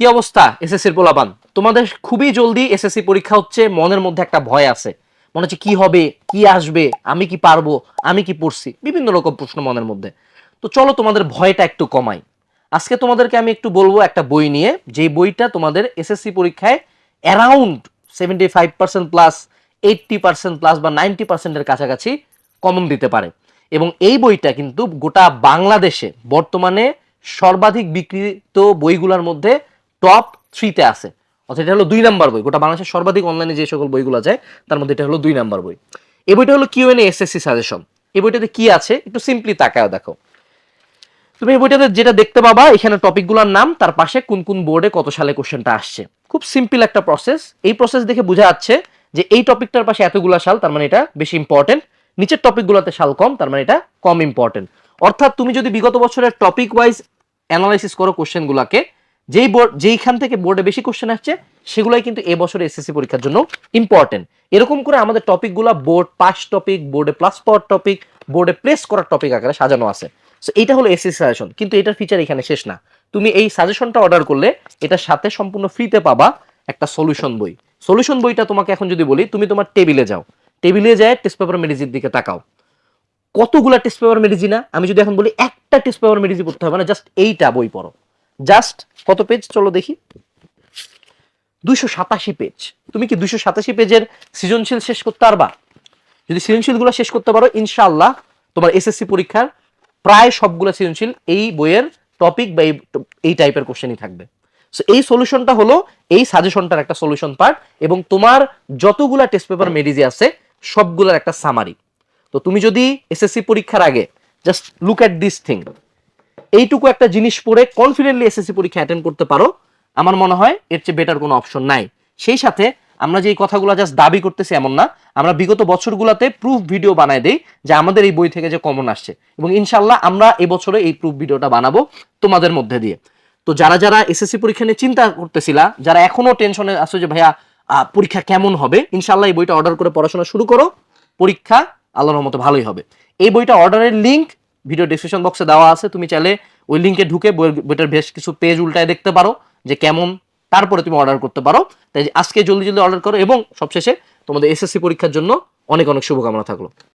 কি অবস্থা? এসএসসির পোলাপান। তোমাদের খুবই জলদি এসএসসি পরীক্ষা হচ্ছে, মনের মধ্যে একটা ভয় আছে। মনে হচ্ছে কি হবে, কি আসবে, আমি কি পারব, আমি কি পড়ছি? বিভিন্ন রকম প্রশ্ন মনের মধ্যে। তো চলো তোমাদের ভয়টা একটু কমাই। আজকে তোমাদেরকে আমি একটু বলব একটা বই নিয়ে। যে বইটা তোমাদের এসএসসি পরীক্ষায় around seventy five percent plus eighty percent plus বা নাইনটি পার্সেন্টের কাছাকাছি কমন দিতে পারে। এবং এই বইটা কিন্তু গোটা বাংলাদেশে বর্তমানে সর্বাধিক বিক্রিত বইগুলোর মধ্যে টপ থ্রিতে আছে। অর্থাৎ এটা হলো দুই নাম্বার বই। গোটা বাংলাদেশের সর্বাধিক অনলাইনে যে সকল বইগুলো যায় তার মধ্যে এটা হলো দুই নাম্বার বই। এই বইটা হলো কিউ এন এসএসসি সাজেশন এই বইটাতে কি আছে, একটু সিম্পলি তাকায় দেখো। তুমি এই বইটাতে যেটা দেখতে পাবা, এখানে টপিকগুলোর নাম, তার পাশে কোন কোন বোর্ডে কত সালে কোশ্চেনটা আসছে। খুব সিম্পল একটা প্রসেস এই প্রসেস দেখে বোঝা যাচ্ছে যে এই টপিকটার পাশে এতগুলা সাল, তার মানে এটা বেশি ইম্পর্টেন্ট নিচের টপিকগুলোতে সাল কম, তার মানে এটা কম ইম্পর্টেন্ট অর্থাৎ তুমি যদি বিগত বছরের টপিক ওয়াইজ অ্যানালাইসিস করো কোশ্চেনগুলোকে যেই বোর্ড যেইখান থেকে বোর্ডে বেশি কোশ্চেন আসছে, সেগুলাই কিন্তু এ বছরে এসএসসি পরীক্ষার জন্য ইম্পর্টেন্ট এরকম করে আমাদের টপিকগুলো বোর্ড পাস টপিক বোর্ডে প্লাস পাওয়ার টপিক বোর্ডে প্লেস করার টপিক আকারে সাজানো আছে। সো এইটা হলো এসএসসি সাজেশন কিন্তু এটার ফিচার এখানে শেষ না। তুমি এই সাজেশনটা অর্ডার করলে, এটার সাথে সম্পূর্ণ ফ্রিতে পাবা একটা সলিউশন বই। সলিউশন বইটা তোমাকে এখন যদি বলি, তুমি তোমার টেবিলে যাও। টেবিলে যায় টেস্ট পেপার মেডিজির দিকে তাকাও। কতগুলা টেস্ট পেপার মেডিজি আমি যদি এখন বলি, একটা টেস্ট পেপার মেডিজি পড়তে হবে না জাস্ট এইটা বই পড়ো। জাস্ট কত পেজ চলো দেখি। দুইশো সাতাশি পেজ তুমি কি দুইশো সাতাশি পেজের সৃজনশীল শেষ করতে পারবা? যদি সৃজনশীলগুলো শেষ করতে পারো, ইনশাআল্লাহ তোমার এসএসসি পরীক্ষার প্রায় সবগুলো সৃজনশীল এই বইয়ের টপিক বা এই- টাইপের কোশ্চেনই থাকবে। সো এই সলিউশনটা হলো এই সাজেশনটার একটা সলিউশন পার্ট এবং তোমার যতগুলা টেস্ট পেপার মেডিজি আছে, সবগুলোর একটা সামারি তো তুমি যদি এসএসসি পরীক্ষার আগে just look at this thing এইটুকু একটা জিনিস পড়ে কনফিডেন্টলি এসএসসি পরীক্ষা অ্যাটেন্ড করতে পারো। আমার মনে হয় এর চেয়ে বেটার কোনো অপশন নাই। সেই সাথে আমরা যে এই কথাগুলো জাস্ট দাবি করতেছি এমন না, আমরা বিগত বছরগুলোতে প্রুফ ভিডিও বানাই দেই যে আমাদের এই বই থেকে যে কমন আসছে। এবং ইনশাল্লাহ আমরা এবছরে এই প্রুফ ভিডিওটা বানাবো তোমাদের মধ্যে দিয়ে। তো যারা যারা এসএসসি পরীক্ষা নিয়ে চিন্তা করতেছিলা, যারা এখনও টেনশনে আছো যে ভাইয়া পরীক্ষা কেমন হবে ইনশাল্লাহ এই বইটা অর্ডার করে পড়াশোনা শুরু করো। পরীক্ষা আল্লাহর মতো ভালোই হবে। এই বইটা অর্ডারের লিংক ভিডিও ডিসক্রিপশন বক্সে দেওয়া আছে, তুমি চাইলে ওই লিঙ্কে ঢুকে বই- বইটার বেশ কিছু পেজ উল্টায় দেখতে পারো যে কেমন, তারপরে তুমি অর্ডার করতে পারো। তাই আজকে জলদি জলদি অর্ডার করো এবং সবশেষে তোমাদের এসএসসি পরীক্ষার জন্য অনেক অনেক শুভকামনা থাকল।